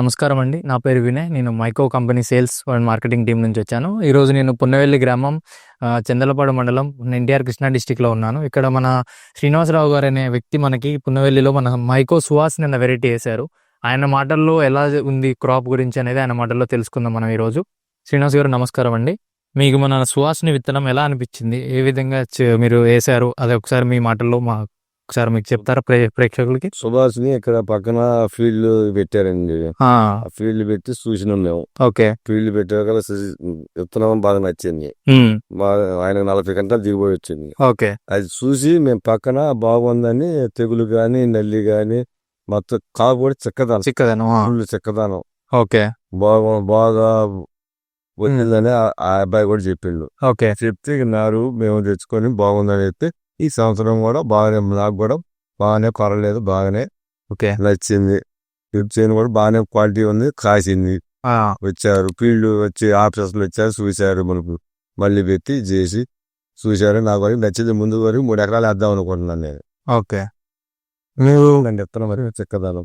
నమస్కారం అండి. నా పేరు వినయ్. నేను Mico company sales and marketing team నుంచి వచ్చాను. ఈరోజు నేను పున్నవెల్లి గ్రామం చందలపాడు మండలం ఎన్టీఆర్ కృష్ణా డిస్టిక్లో ఉన్నాను. ఇక్కడ మన శ్రీనివాసరావు గారు అనే వ్యక్తి మనకి పున్నవెల్లిలో మన మైకో సువాస్ నిన్న వెరైటీ వేశారు. ఆయన మాటల్లో ఎలా ఉంది క్రాప్ గురించి అనేది ఆయన మాటల్లో తెలుసుకుందాం మనం ఈరోజు శ్రీనివాస్ గారు నమస్కారం అండి. మీకు మన సుహాస్ని విత్తనం ఎలా అనిపించింది? ఏ విధంగా చే- మీరు వేశారు? అదే ఒకసారి మీ మాటల్లో మా ఒకసారి మీకు చెప్తారా ప్రే ప్రేక్షకులకి? సుభాష్ని ఇక్కడ పక్కన ఫీల్డ్ పెట్టారండి. ఫీల్డ్ పెట్టి చూసినాం మేము. ఓకే. ఫీల్డ్ పెట్టాక విత్తనం బాగా నచ్చింది. ఆయన నలభై గంటలు దిగుబడి వచ్చింది. ఓకే. అది చూసి మేము పక్కన బాగుందని తెగులు గాని నల్లి గాని మొత్తం కాపు కూడా చిక్కదానం. చిక్కదను ఫుల్ చిక్కదానం. ఓకే. బాగా బాగా వచ్చిందని ఆ- అబ్బాయి కూడా చెప్పిండు. ఓకే. చెప్తే నారు మేము తెచ్చుకొని బాగుందని చెప్తే ఈ సంవత్సరం కూడా బాగానే నాకు కూడా బాగానే కొరలేదు బాగానే ఓకే. నచ్చింది. చేను కూడా బాగానే క్వాలిటీ ఉంది కాసింది. ఆ, వచ్చారు ఫీల్డ్ వచ్చి ఆఫీసర్లు వచ్చారు చూశారు మనకు. మళ్ళీ పెట్టి చేసి చూశారు నాకు వరకు నచ్చింది. ముందు వరకు మూడు ఎకరాలు వేద్దాం అనుకుంటున్నాను నేను. ఓకే. మీరు నన్ను ఎత్తనం మరి చెక్కదానం.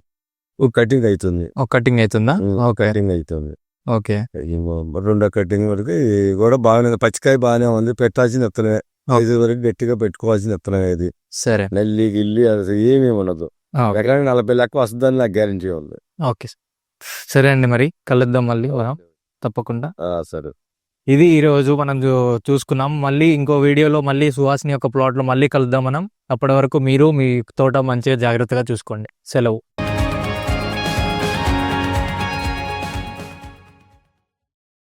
ఒక కటింగ్ అవుతుంది ఒక కటింగ్ అవుతుందా ఓకే. కటింగ్ అవుతుంది ఓకే. రెండో కటింగ్ వరకు కూడా బాగానే. పచ్చికాయ బాగానే ఉంది పెట్టాల్సిన ఎత్తనమే ఐదు వరకు గట్టిగా పెట్టుకోవాల్సిన ఎత్తనమే ఇది. సరే. నల్లి గిల్లి అది ఏమీ ఉండదు. ఎకరానికి నలభై లెక్క వస్తుందని నాకు గ్యారంటీ ఉంది. ఓకే సరే. అండి మరి కలుద్దాం మళ్ళీ తప్పకుండా. సరే. ఇది ఈ రోజు మనం చూసుకున్నాం. మళ్ళీ ఇంకో వీడియోలో మళ్ళీ సుహాసిని యొక్క ప్లాట్లో మళ్ళీ కలుద్దాం మనం. అప్పటి వరకు మీరు మీ తోట మంచిగా జాగ్రత్తగా చూసుకోండి. సెలవు.